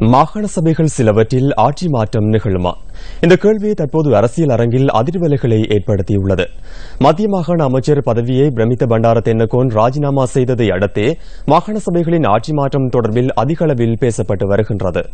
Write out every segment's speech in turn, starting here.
மாகாண சபைகள் சிலவற்றில் ஆட்சி மாற்றம் நிகழுமா? இந்த கேள்வி தற்போது அரசியல் அரங்கில் அதிர்வலைகளை ஏற்படுத்தியுள்ளது. மத்திய மாகாண அமைச்சர் பதவியை பிரமித்த பண்டார தென்னகோன் ராஜினாமா செய்ததை அடுத்தே மாகாண சபைகளின் ஆட்சி மாற்றம் தொடர்பில் அதிக அளவில் பேசப்பட்டு வருகின்றது.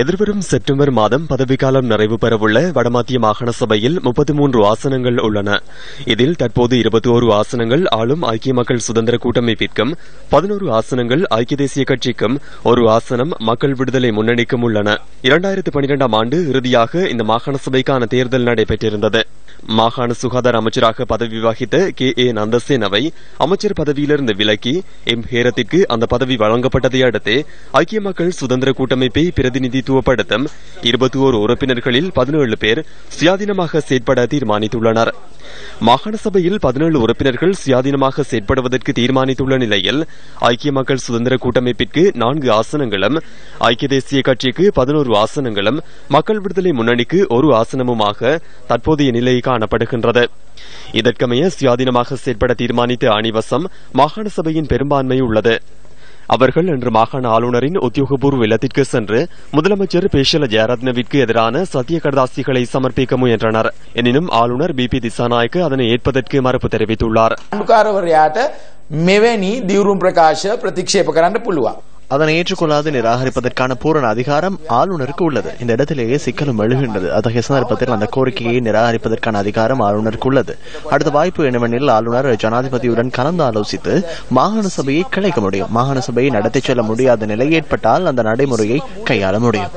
எதிர்வரும் செப்டம்பர் மாதம் பதவிக்காலம் நிறைவு பெறவுள்ள வடமத்திய மாகாண சபையில் முப்பத்தி மூன்று ஆசனங்கள் உள்ளன. இதில் தற்போது இருபத்தி ஓரு ஆசனங்கள் ஆளும் ஐக்கிய மக்கள் சுதந்திர கூட்டமைப்பிற்கும் பதினோரு ஆசனங்கள் ஐக்கிய தேசிய கட்சிக்கும் ஒரு ஆசனம் மக்கள் விடுதலை முன்னணிக்கும் உள்ளன. இரண்டாயிரத்து பனிரெண்டாம் ஆண்டு இறுதியாக இந்த மாகாண சபைக்கான தேர்தல் நடைபெற்றிருந்தது. மாகாண சுகாதார அமைச்சராக பதவி வகித்த கே. ஏ. நந்தசேனவை அமைச்சர் பதவியிலிருந்து விலக்கி எம். ஹேரத்திற்கு அந்த பதவி வழங்கப்பட்டதை அடுத்து ஐக்கிய மக்கள் சுதந்திர கூட்டமைப்பை பிரதிநிதித்துவப்படுத்தும் இருபத்தி ஓரு உறுப்பினர்களில் பதினேழு பேர் சுயாதீனமாக செயற்பட தீர்மானித்துள்ளனர். மாகாண சபையில் பதினேழு உறுப்பினர்கள் சுயாதீனமாக செயற்படுவதற்கு தீர்மானித்துள்ள நிலையில் ஐக்கிய மக்கள் சுதந்திர கூட்டமைப்பிற்கு நான்கு ஆசனங்களும் ஐக்கிய தேசிய கட்சிக்கு பதினோரு ஆசனங்களும் மக்கள் விடுதலை முன்னணிக்கு ஒரு ஆசனமுமாக தற்போதைய நிலை காணப்படுகின்றது. இதற்கமைய சுயாதீனமாக செயற்பட தீர்மானித்த அணிவசம் மாகாண சபையின் பெரும்பான்மை உள்ளது. அவர்கள் இன்று மாகாண ஆளுநரின் உத்தியோகபூர்வ இல்லத்திற்கு சென்று முதலமைச்சர் பேஷல ஜெயரத்னவிற்கு எதிரான சத்திய கடதாசிகளை சமர்ப்பிக்க முயன்றனர் எனினும் ஆளுநர் பி பி திசாநாயக்கு அதனை ஏற்பதற்கு மறுப்பு தெரிவித்துள்ளார் ආණ්ඩුකාරවරයාට මෙවැනි දිවුරුම් ප්‍රකාශ ප්‍රතික්ෂේප කරන්න පුළුවන්. அதனை ஏற்றுக்கொள்ளாது நிராகரிப்பதற்கான பூரண அதிகாரம் ஆளுநருக்கு உள்ளது. இந்த இடத்திலேயே சிக்கலும் எழுகின்றது. அத்தகைய சந்தர்ப்பத்தில் அந்த கோரிக்கையை நிராகரிப்பதற்கான அதிகாரம் ஆளுநருக்கு உள்ளது. அடுத்த வாய்ப்பு என்னவெனில் ஆளுநர் ஜனாதிபதியுடன் கலந்து ஆலோசித்து மாகாண சபையை கலைக்க முடியும். மாகாண சபையை நடத்தி செல்ல முடியாத நிலை ஏற்பட்டால் அந்த நடைமுறையை கையாள முடியும்.